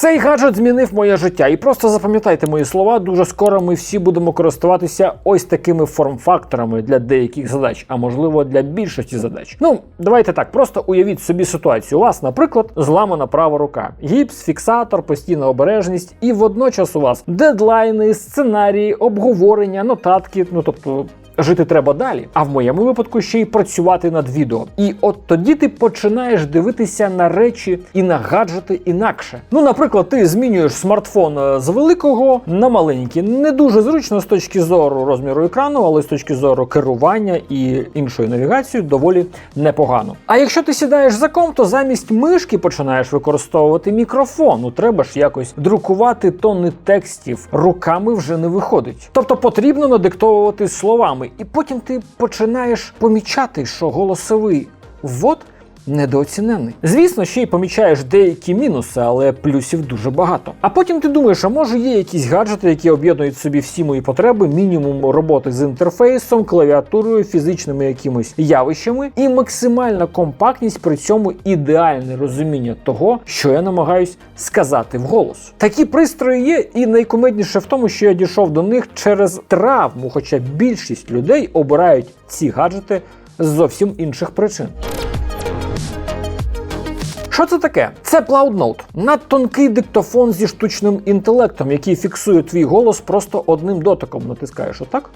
Цей гаджет змінив моє життя, і просто запам'ятайте мої слова. Дуже скоро ми всі будемо користуватися ось такими форм-факторами для деяких задач, а можливо для більшості задач. Ну, давайте так, просто уявіть собі ситуацію. У вас, наприклад, зламана права рука, гіпс, фіксатор, постійна обережність, і водночас у вас дедлайни, сценарії, обговорення, нотатки, ну тобто. Жити треба далі, а в моєму випадку ще й працювати над відео. І от тоді ти починаєш дивитися на речі і на гаджети інакше. Ну, наприклад, ти змінюєш смартфон е, з великого на маленький. Не дуже зручно з точки зору розміру екрану, але з точки зору керування і іншої навігації доволі непогано. А якщо ти сідаєш за комп, то замість мишки починаєш використовувати мікрофон. Ну треба ж якось друкувати тонни текстів. Руками вже не виходить. Тобто потрібно надиктовувати словами, і потім ти починаєш помічати, що голосовий ввод недооцінений. Звісно, ще й помічаєш деякі мінуси, але плюсів дуже багато. А потім ти думаєш, а може є якісь гаджети, які об'єднують собі всі мої потреби, мінімум роботи з інтерфейсом, клавіатурою, фізичними якимись явищами, і максимальна компактність при цьому ідеальне розуміння того, що я намагаюсь сказати вголос. Такі пристрої є, і найкумедніше в тому, що я дійшов до них через травму, хоча більшість людей обирають ці гаджети з зовсім інших причин. Що це таке? Це CloudNote. надтонкий диктофон зі штучним інтелектом, який фіксує твій голос просто одним дотиком. Натискаєш отак.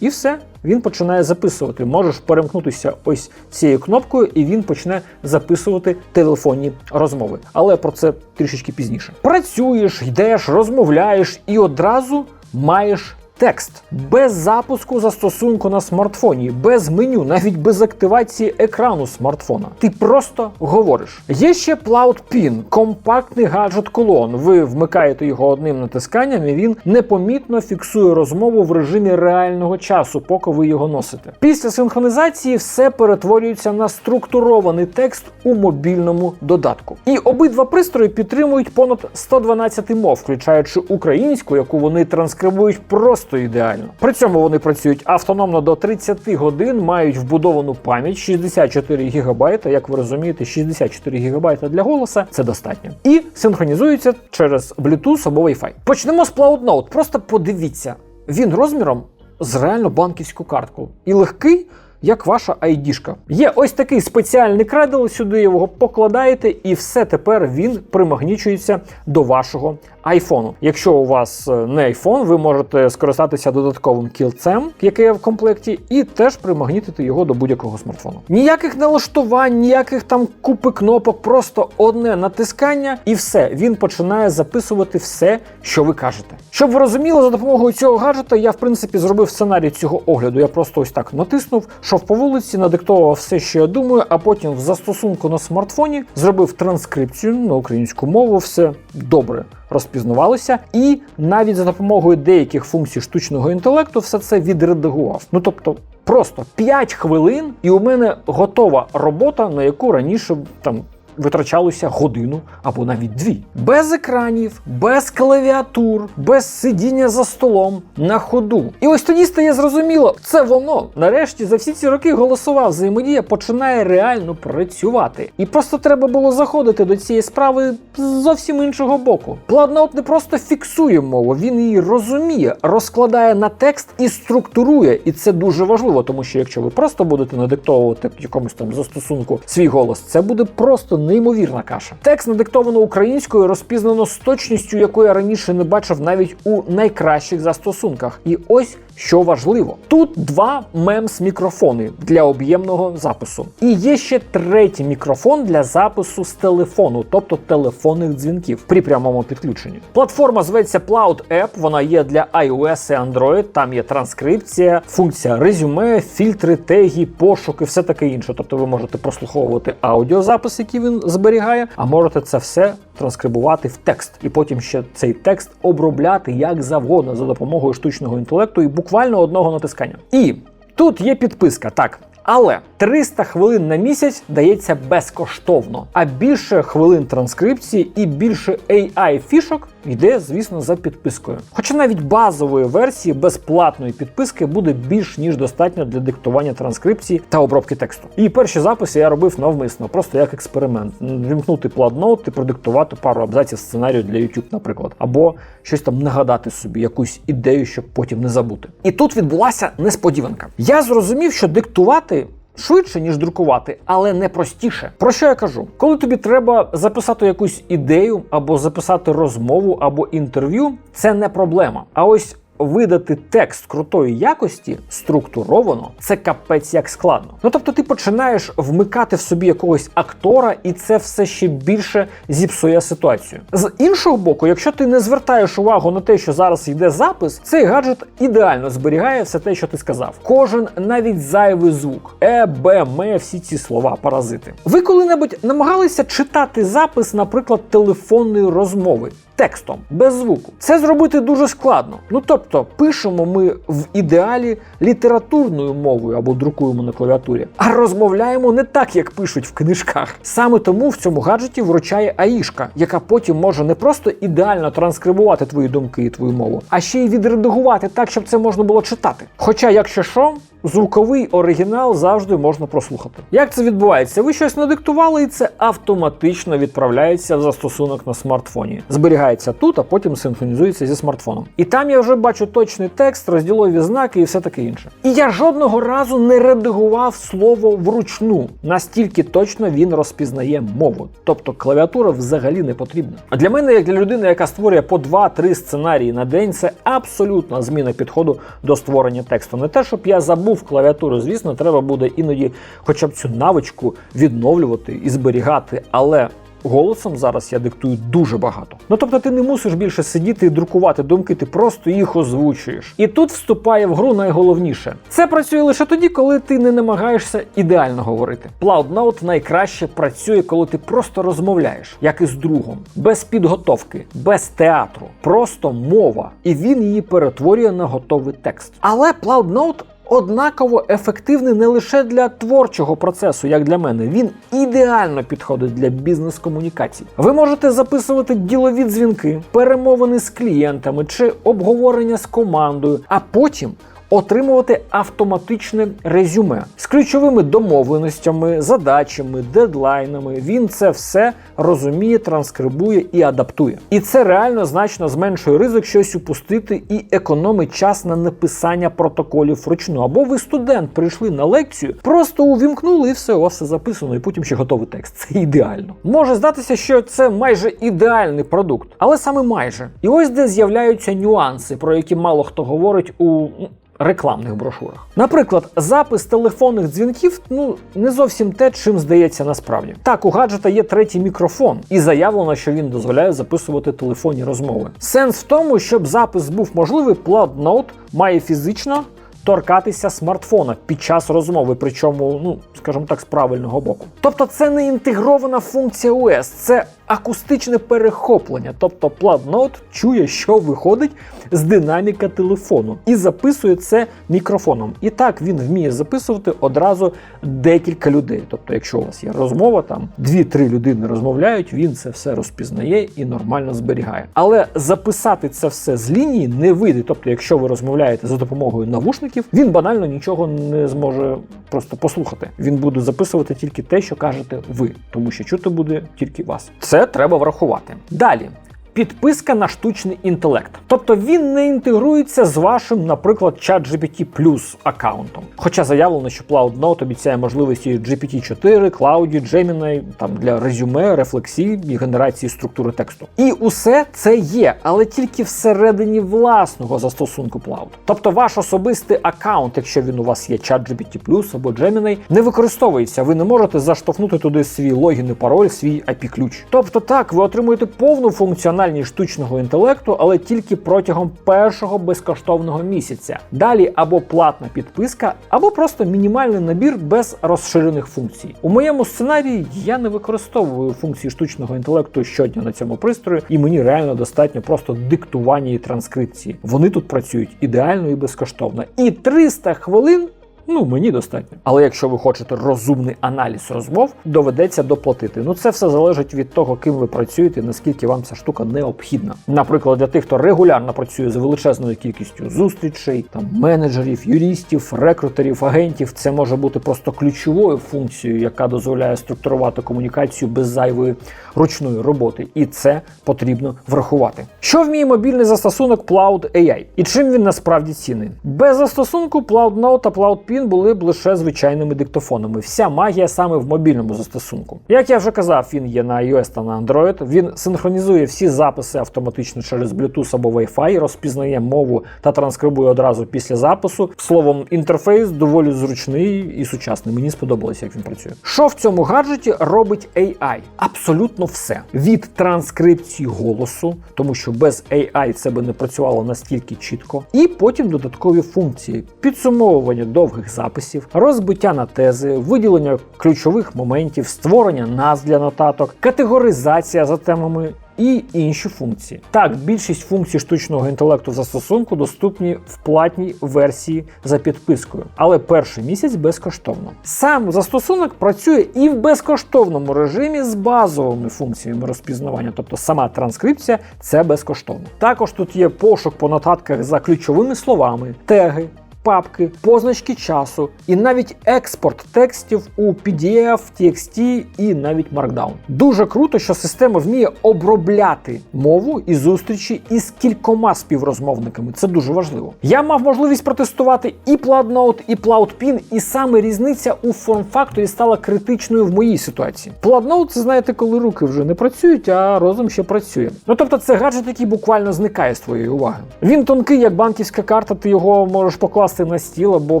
І все, він починає записувати. Можеш перемкнутися ось цією кнопкою, і він почне записувати телефонні розмови. Але про це трішечки пізніше. Працюєш, йдеш, розмовляєш і одразу маєш. Текст без запуску застосунку на смартфоні, без меню, навіть без активації екрану смартфона. Ти просто говориш. Є ще Cloud Pin, компактний гаджет колон. Ви вмикаєте його одним натисканням, і він непомітно фіксує розмову в режимі реального часу, поки ви його носите. Після синхронізації все перетворюється на структурований текст у мобільному додатку. І обидва пристрої підтримують понад 112 мов, включаючи українську, яку вони транскрибують просто ідеально. При цьому вони працюють автономно до 30 годин, мають вбудовану пам'ять 64 ГБ. Як ви розумієте, 64 ГБ для голоса це достатньо. І синхронізуються через Bluetooth або Wi-Fi. Почнемо з CloudNote. Просто подивіться, він розміром з реально банківську картку і легкий. Як ваша айдішка. Є ось такий спеціальний кредл, сюди його покладаєте, і все тепер він примагнічується до вашого айфону. Якщо у вас е, не айфон, ви можете скористатися додатковим кільцем, яке є в комплекті, і теж примагнітити його до будь-якого смартфону. Ніяких налаштувань, ніяких там купи кнопок, просто одне натискання, і все. Він починає записувати все, що ви кажете. Щоб ви розуміли, за допомогою цього гаджета я в принципі зробив сценарій цього огляду. Я просто ось так натиснув, йшов по вулиці, надиктовував все, що я думаю, а потім в застосунку на смартфоні зробив транскрипцію на українську мову. Все добре розпізнавалося, і навіть за допомогою деяких функцій штучного інтелекту все це відредагував. Ну тобто. Просто 5 хвилин, і у мене готова робота, на яку раніше там витрачалося годину або навіть дві. Без екранів, без клавіатур, без сидіння за столом на ходу. І ось тоді стає зрозуміло, це воно. Нарешті за всі ці роки голосова взаємодія починає реально працювати. І просто треба було заходити до цієї справи з зовсім іншого боку. Плавноут не просто фіксує мову, він її розуміє, розкладає на текст і структурує. І це дуже важливо, тому що якщо ви просто будете надиктовувати якомусь там застосунку свій голос, це буде просто неймовірна каша. Текст надиктовано українською, розпізнано з точністю, яку я раніше не бачив навіть у найкращих застосунках. І ось що важливо: тут два мемс мікрофони для об'ємного запису. І є ще третій мікрофон для запису з телефону, тобто телефонних дзвінків при прямому підключенні. Платформа зветься Cloud App, вона є для iOS і Android. Там є транскрипція, функція резюме, фільтри, теги, пошуки, все таке інше. Тобто ви можете прослуховувати аудіозапис, який він зберігає, а можете це все транскрибувати в текст, і потім ще цей текст обробляти як завгодно за допомогою штучного інтелекту і буквально одного натискання. І тут є підписка, так. Але 300 хвилин на місяць дається безкоштовно, а більше хвилин транскрипції і більше AI фішок йде, звісно, за підпискою. Хоча навіть базової версії безплатної підписки буде більш ніж достатньо для диктування транскрипції та обробки тексту. І перші записи я робив навмисно, просто як експеримент. Вімкнути Plodnote і продиктувати пару абзаців сценарію для YouTube, наприклад, або щось там нагадати собі, якусь ідею, щоб потім не забути. І тут відбулася несподіванка. Я зрозумів, що диктувати. Швидше, ніж друкувати, але не простіше. Про що я кажу? Коли тобі треба записати якусь ідею, або записати розмову, або інтерв'ю, це не проблема. А ось видати текст крутої якості структуровано, це капець як складно. Ну тобто ти починаєш вмикати в собі якогось актора, і це все ще більше зіпсує ситуацію. З іншого боку, якщо ти не звертаєш увагу на те, що зараз йде запис, цей гаджет ідеально зберігає все те, що ти сказав. Кожен навіть зайвий звук, е, б, м, всі ці слова, паразити. Ви коли-небудь намагалися читати запис, наприклад, телефонної розмови? Текстом без звуку це зробити дуже складно. Ну тобто, пишемо ми в ідеалі літературною мовою або друкуємо на клавіатурі, а розмовляємо не так, як пишуть в книжках. Саме тому в цьому гаджеті вручає аїшка, яка потім може не просто ідеально транскрибувати твої думки і твою мову, а ще й відредагувати так, щоб це можна було читати. Хоча, якщо що, звуковий оригінал завжди можна прослухати. Як це відбувається? Ви щось надиктували, і це автоматично відправляється в застосунок на смартфоні. Зберігається тут, а потім синхронізується зі смартфоном. І там я вже бачу точний текст, розділові знаки і все таке інше. І я жодного разу не редагував слово вручну. Настільки точно він розпізнає мову. Тобто клавіатура взагалі не потрібна. А для мене, як для людини, яка створює по 2-3 сценарії на день, це абсолютна зміна підходу до створення тексту. Не те, щоб я забув клавіатуру, звісно, треба буде іноді хоча б цю навичку відновлювати і зберігати, але. Голосом зараз я диктую дуже багато. Ну тобто ти не мусиш більше сидіти і друкувати думки, ти просто їх озвучуєш. І тут вступає в гру найголовніше. Це працює лише тоді, коли ти не намагаєшся ідеально говорити. Cloud найкраще працює, коли ти просто розмовляєш, як із другом, без підготовки, без театру, просто мова. І він її перетворює на готовий текст. Але Cloud однаково ефективний не лише для творчого процесу, як для мене. Він ідеально підходить для бізнес-комунікацій. Ви можете записувати ділові дзвінки, перемовини з клієнтами чи обговорення з командою, а потім. Отримувати автоматичне резюме з ключовими домовленостями, задачами, дедлайнами. Він це все розуміє, транскрибує і адаптує. І це реально значно зменшує ризик щось упустити і економить час на написання протоколів вручну. Або ви студент прийшли на лекцію, просто увімкнули і все, у вас все записано, і потім ще готовий текст. Це ідеально. Може здатися, що це майже ідеальний продукт, але саме майже. І ось де з'являються нюанси, про які мало хто говорить у рекламних брошурах. Наприклад, запис телефонних дзвінків ну не зовсім те, чим здається насправді. Так, у гаджета є третій мікрофон, і заявлено, що він дозволяє записувати телефонні розмови. Сенс в тому, щоб запис був можливий, Note має фізично. Торкатися смартфона під час розмови, причому, ну скажімо так, з правильного боку. Тобто, це не інтегрована функція OS, це акустичне перехоплення. Тобто Note чує, що виходить з динаміка телефону, і записує це мікрофоном. І так він вміє записувати одразу декілька людей. Тобто, якщо у вас є розмова, там дві-три людини розмовляють, він це все розпізнає і нормально зберігає. Але записати це все з лінії не вийде. Тобто, якщо ви розмовляєте за допомогою навушників, він банально нічого не зможе просто послухати. Він буде записувати тільки те, що кажете ви, тому що чути буде тільки вас. Це треба врахувати. Далі. Підписка на штучний інтелект. Тобто він не інтегрується з вашим, наприклад, ChatGPT Plus аккаунтом. Хоча заявлено, що CloudNote обіцяє можливості GPT-4, Cloud, Gemini там для резюме, рефлексії і генерації структури тексту. І усе це є, але тільки всередині власного застосунку Cloud. Тобто ваш особистий аккаунт, якщо він у вас є ChatGPT Plus або Gemini, не використовується. Ви не можете заштовхнути туди свій логін і пароль, свій IP-ключ. Тобто так, ви отримуєте повну функціональність функціональність штучного інтелекту, але тільки протягом першого безкоштовного місяця. Далі або платна підписка, або просто мінімальний набір без розширених функцій. У моєму сценарії я не використовую функції штучного інтелекту щодня на цьому пристрої, і мені реально достатньо просто диктування і транскрипції. Вони тут працюють ідеально і безкоштовно. І 300 хвилин Ну, мені достатньо. Але якщо ви хочете розумний аналіз розмов, доведеться доплатити. Ну це все залежить від того, ким ви працюєте, наскільки вам ця штука необхідна. Наприклад, для тих, хто регулярно працює з величезною кількістю зустрічей, там менеджерів, юристів, рекрутерів, агентів, це може бути просто ключовою функцією, яка дозволяє структурувати комунікацію без зайвої ручної роботи. І це потрібно врахувати. Що вміє мобільний застосунок Cloud AI? І чим він насправді цінний? Без застосунку CloudNote та CloudPin були б лише звичайними диктофонами. Вся магія саме в мобільному застосунку. Як я вже казав, він є на iOS та на Android. Він синхронізує всі записи автоматично через Bluetooth або Wi-Fi, розпізнає мову та транскрибує одразу після запису. Словом, інтерфейс доволі зручний і сучасний. Мені сподобалося, як він працює. Що в цьому гаджеті робить AI? Абсолютно все від транскрипції голосу, тому що без AI це би не працювало настільки чітко, і потім додаткові функції: підсумовування довгих записів, розбиття на тези, виділення ключових моментів, створення назв для нотаток, категоризація за темами. І інші функції. Так, більшість функцій штучного інтелекту застосунку доступні в платній версії за підпискою, але перший місяць безкоштовно. Сам застосунок працює і в безкоштовному режимі з базовими функціями розпізнавання, тобто сама транскрипція це безкоштовно. Також тут є пошук по нотатках за ключовими словами, теги, папки, позначки часу і навіть експорт текстів у PDF, TXT і навіть Markdown. Дуже круто, що система вміє обробляти мову і зустрічі із кількома співрозмовниками. Це дуже важливо. Я мав можливість протестувати і PloudNote, і PloudPin, і саме різниця у форм-факторі стала критичною в моїй ситуації. PloudNote, це знаєте, коли руки вже не працюють, а розум ще працює. Ну тобто, це гаджет, який буквально зникає з твоєї уваги. Він тонкий, як банківська карта, ти його можеш покласти на стіл або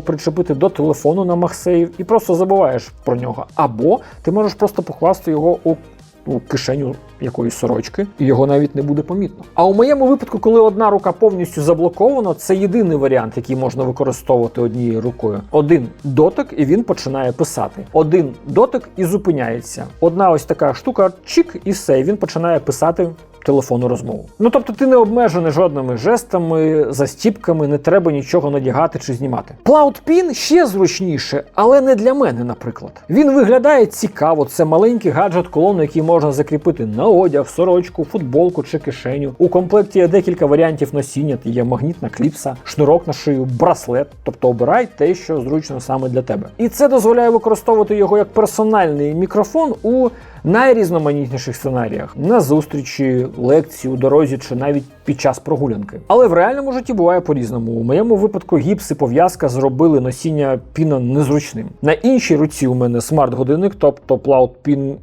причепити до телефону на MagSafe і просто забуваєш про нього. Або ти можеш просто покласти його у у кишеню якоїсь сорочки, і його навіть не буде помітно. А у моєму випадку, коли одна рука повністю заблокована, це єдиний варіант, який можна використовувати однією рукою. Один дотик, і він починає писати. Один дотик і зупиняється. Одна ось така штука, чик, і все. і Він починає писати. Телефонну розмову. Ну тобто ти не обмежений жодними жестами, застіпками, не треба нічого надягати чи знімати. CloudPin ще зручніше, але не для мене, наприклад. Він виглядає цікаво. Це маленький гаджет колону, який можна закріпити на одяг, сорочку, футболку чи кишеню. У комплекті є декілька варіантів носіння. Є магнітна кліпса, шнурок на шию, браслет. Тобто обирай те, що зручно саме для тебе. І це дозволяє використовувати його як персональний мікрофон у найрізноманітніших сценаріях на зустрічі, лекції у дорозі чи навіть під час прогулянки. Але в реальному житті буває по-різному. У моєму випадку гіпс і пов'язка зробили носіння піна незручним. На іншій руці у мене смарт-годинник, тобто Cloud Pin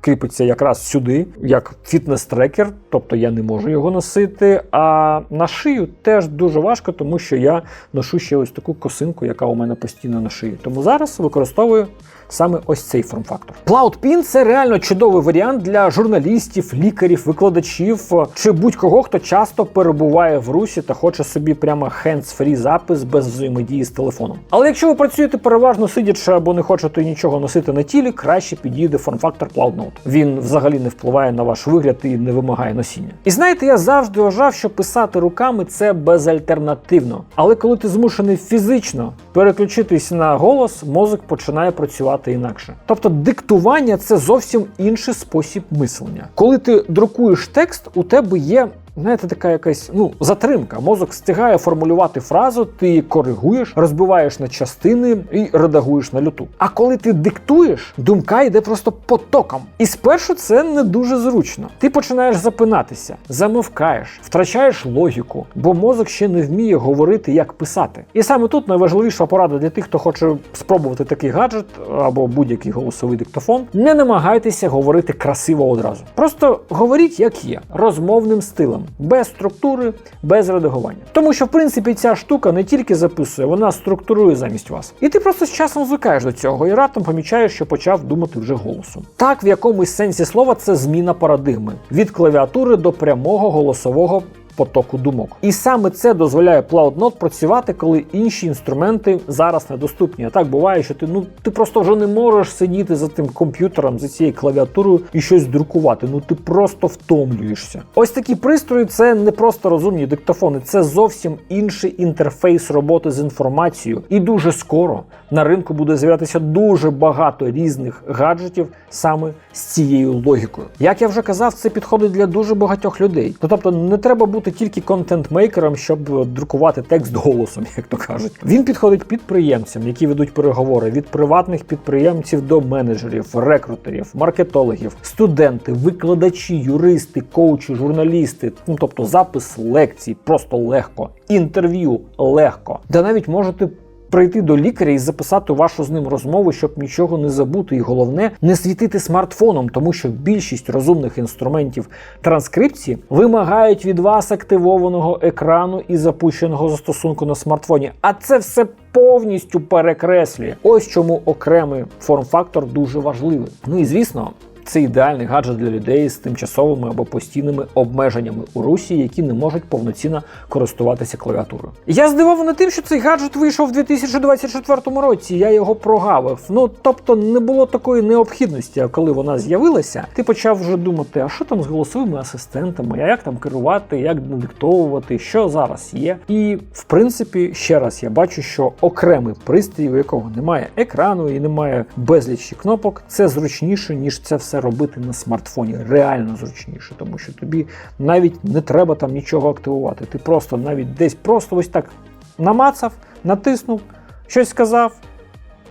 кріпиться якраз сюди, як фітнес-трекер, тобто я не можу його носити. А на шию теж дуже важко, тому що я ношу ще ось таку косинку, яка у мене постійно на шиї. Тому зараз використовую саме ось цей форм-фактор. CloudPin – це реально чудовий варіант для журналістів, лікарів, викладачів чи будь-кого, хто часто перебуває в русі та хоче собі прямо hands-free запис без взаємодії з телефоном. Але якщо ви працюєте переважно сидячи або не хочете нічого носити на тілі, краще підійде форм-фактор CloudNote. Він взагалі не впливає на ваш вигляд і не вимагає носіння. І знаєте, я завжди вважав, що писати руками це безальтернативно. Але коли ти змушений фізично переключитись на голос, мозок починає працювати інакше. Тобто диктування це зовсім інший спосіб мислення. Коли ти друкуєш текст, у тебе є знаєте, така якась ну затримка. Мозок встигає формулювати фразу, ти коригуєш, розбиваєш на частини і редагуєш на люту. А коли ти диктуєш, думка йде просто потоком. І спершу це не дуже зручно. Ти починаєш запинатися, замовкаєш, втрачаєш логіку, бо мозок ще не вміє говорити, як писати. І саме тут найважливіша порада для тих, хто хоче спробувати такий гаджет або будь-який голосовий диктофон. Не намагайтеся говорити красиво одразу. Просто говоріть, як є, розмовним стилем без структури, без редагування. Тому що, в принципі, ця штука не тільки записує, вона структурує замість вас. І ти просто з часом звикаєш до цього і раптом помічаєш, що почав думати вже голосом. Так, в якомусь сенсі слова це зміна парадигми від клавіатури до прямого голосового потоку думок. І саме це дозволяє CloudNote працювати, коли інші інструменти зараз недоступні. А так буває, що ти ну ти просто вже не можеш сидіти за тим комп'ютером, за цією клавіатурою і щось друкувати. Ну ти просто втомлюєшся. Ось такі пристрої це не просто розумні диктофони, це зовсім інший інтерфейс роботи з інформацією. І дуже скоро на ринку буде з'являтися дуже багато різних гаджетів саме з цією логікою. Як я вже казав, це підходить для дуже багатьох людей. Ну тобто не треба бути тільки контент-мейкером, щоб друкувати текст голосом, як то кажуть. Він підходить підприємцям, які ведуть переговори від приватних підприємців до менеджерів, рекрутерів, маркетологів, студенти, викладачі, юристи, коучі, журналісти. Ну тобто запис лекцій просто легко, інтерв'ю легко, де навіть можете. Прийти до лікаря і записати вашу з ним розмову, щоб нічого не забути, і головне не світити смартфоном, тому що більшість розумних інструментів транскрипції вимагають від вас активованого екрану і запущеного застосунку на смартфоні. А це все повністю перекреслює. Ось чому окремий форм-фактор дуже важливий. Ну і звісно. Це ідеальний гаджет для людей з тимчасовими або постійними обмеженнями у русі, які не можуть повноцінно користуватися клавіатурою. Я здивований тим, що цей гаджет вийшов у 2024 році. Я його прогавив. Ну тобто не було такої необхідності. А коли вона з'явилася, ти почав вже думати, а що там з голосовими асистентами, а як там керувати, як надиктовувати, що зараз є. І в принципі, ще раз я бачу, що окремий пристрій, у якого немає екрану і немає безлічі кнопок, це зручніше ніж це все робити на смартфоні. Реально зручніше, тому що тобі навіть не треба там нічого активувати. Ти просто навіть десь просто ось так намацав, натиснув, щось сказав,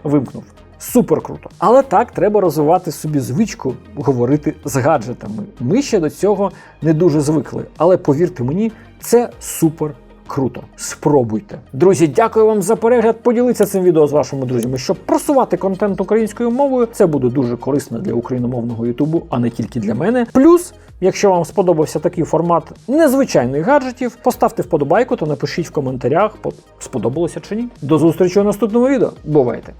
вимкнув. Супер круто. Але так треба розвивати собі звичку говорити з гаджетами. Ми ще до цього не дуже звикли. Але повірте мені, це супер круто. Спробуйте. Друзі, дякую вам за перегляд. Поділіться цим відео з вашими друзями, щоб просувати контент українською мовою. Це буде дуже корисно для україномовного Ютубу, а не тільки для мене. Плюс. Якщо вам сподобався такий формат незвичайних гаджетів, поставте вподобайку та напишіть в коментарях, сподобалося чи ні. До зустрічі у наступному відео. Бувайте!